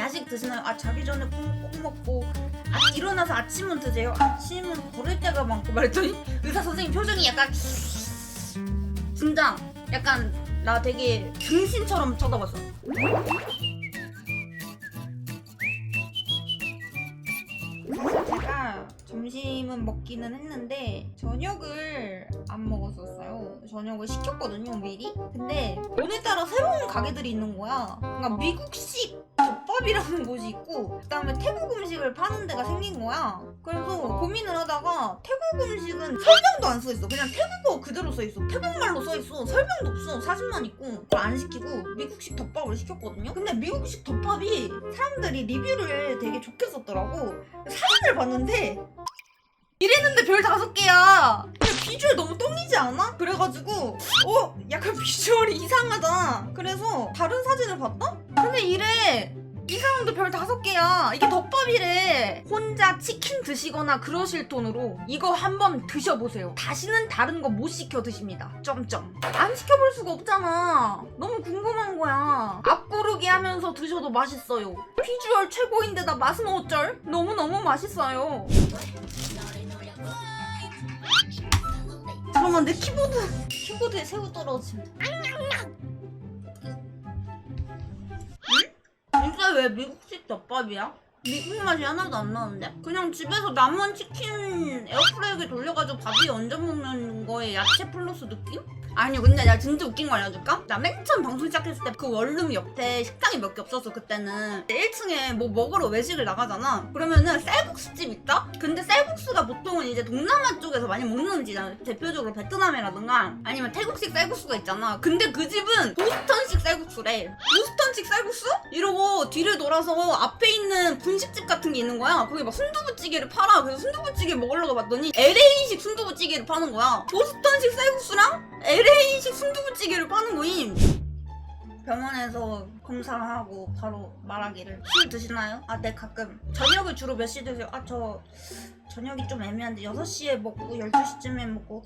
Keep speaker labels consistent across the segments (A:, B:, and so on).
A: 야식 드시나요? 아 자기 전에 꼭, 꼭 먹고 아 일어나서 아침은 드세요? 아침은 걸을 때가 많고 말했더니 의사 선생님 표정이 약간 진짜 약간 나 되게 등신처럼 쳐다봤어 제가 점심은 먹기는 했는데 저녁을 안 먹었었어요. 저녁을 시켰거든요 미리. 근데 오늘따라 새로운 가게들이 있는 거야. 그러니까 미국식 덮밥이라는 곳이 있고 그다음에 태국 음식을 파는 데가 생긴 거야. 그래서 고민을 하다가 태국 음식은 설명도 안 써 있어. 그냥 태국어 그대로 써 있어. 태국말로 써 있어. 설명도 없어. 사진만 있고 그걸 안 시키고 미국식 덮밥을 시켰거든요. 근데 미국식 덮밥이 사람들이 리뷰를 되게 좋게 썼더라고. 사진을 봤는데 이랬는데 별 다섯 개야. 비주얼 너무 똥이지 않아? 그래가지고 어 약간 비주얼이 이상하다. 그래서 다른 사진을 봤다? 근데 이래. 이 사람도 별 다섯 개야. 이게 덮밥이래. 혼자 치킨 드시거나 그러실 돈으로 이거 한번 드셔보세요. 다시는 다른 거 못 시켜 드십니다. 점점. 안 시켜볼 수가 없잖아. 너무 궁금한 거야. 앞구르기 하면서 드셔도 맛있어요. 비주얼 최고인데다 맛은 어쩔? 너무너무 맛있어요. 잠깐만 내 키보드 키보드에 새우 떨어진다 왜 미국식 덮밥이야? 미국 맛이 하나도 안 나는데? 그냥 집에서 남은 치킨 에어프라이기에 돌려가지고 밥 위에 얹어 먹는 거에 야채 플러스 느낌? 아니 근데 나 진짜 웃긴 거 알려줄까? 나 맨 처음 방송 시작했을 때 그 원룸 옆에 식당이 몇 개 없었어 그때는 1층에 뭐 먹으러 외식을 나가잖아. 그러면은 쌀국수집 있다? 근데 쌀국수가 보통은 이제 동남아 쪽에서 많이 먹는 집이잖아. 대표적으로 베트남이라든가 아니면 태국식 쌀국수가 있잖아. 근데 그 집은 보스턴식 쌀국수래. 보스턴식 쌀국수? 이러고 뒤를 돌아서 앞에 있는 분식집 같은 게 있는 거야. 거기 막 순두부찌개를 팔아. 그래서 순두부찌개 먹으려고 봤더니 LA식 순두부찌개를 파는 거야. 보스턴식 쌀국수랑 LA식 순두부찌개를 파는 거임. 병원에서 검사를 하고 바로 말하기를 술 드시나요? 아 네 가끔 저녁을 주로 몇 시에 드세요? 아 저 저녁이 좀 애매한데 6시에 먹고 12시쯤에 먹고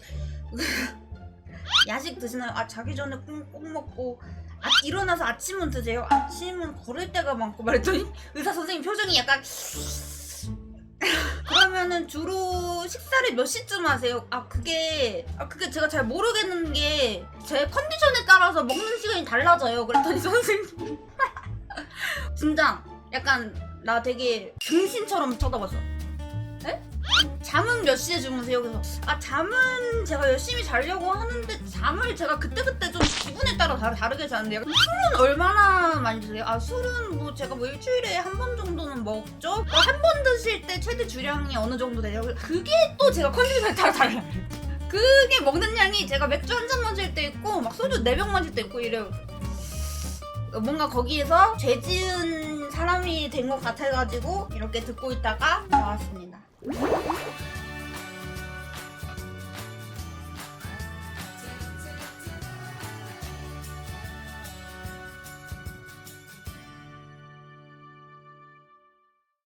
A: 야식 드시나요? 아 자기 전에 꼭, 꼭 먹고 아 일어나서 아침은 드세요? 아침은 걸을 때가 많고 말했더니 의사 선생님 표정이 약간 그러면은 주로 식사를 몇 시쯤 하세요? 아 그게 아 그게 제가 잘 모르겠는 게 제 컨디션에 따라서 먹는 시간이 달라져요. 그랬더니 선생님 진짜 약간 나 되게 등신처럼 쳐다봤어. 에? 잠은 몇 시에 주무세요? 그래서 아 잠은 제가 열심히 자려고 하는데 잠을 제가 그때그때 좀 기분에 따라 다르, 다르게 자는데 술은 얼마나 많이 드세요? 아 술은 뭐 제가 뭐 일주일에 한 번 정도는 먹죠? 한번 드실 때 최대 주량이 어느 정도 돼요? 그게 또 제가 컨디션에 따라 달라요 그게 먹는 양이 제가 맥주 한 잔 마실 때 있고 막 소주 네 병 마실 때 있고 이래요 뭔가 거기에서 죄 지은 사람이 된 것 같아가지고 이렇게 듣고 있다가 나왔습니다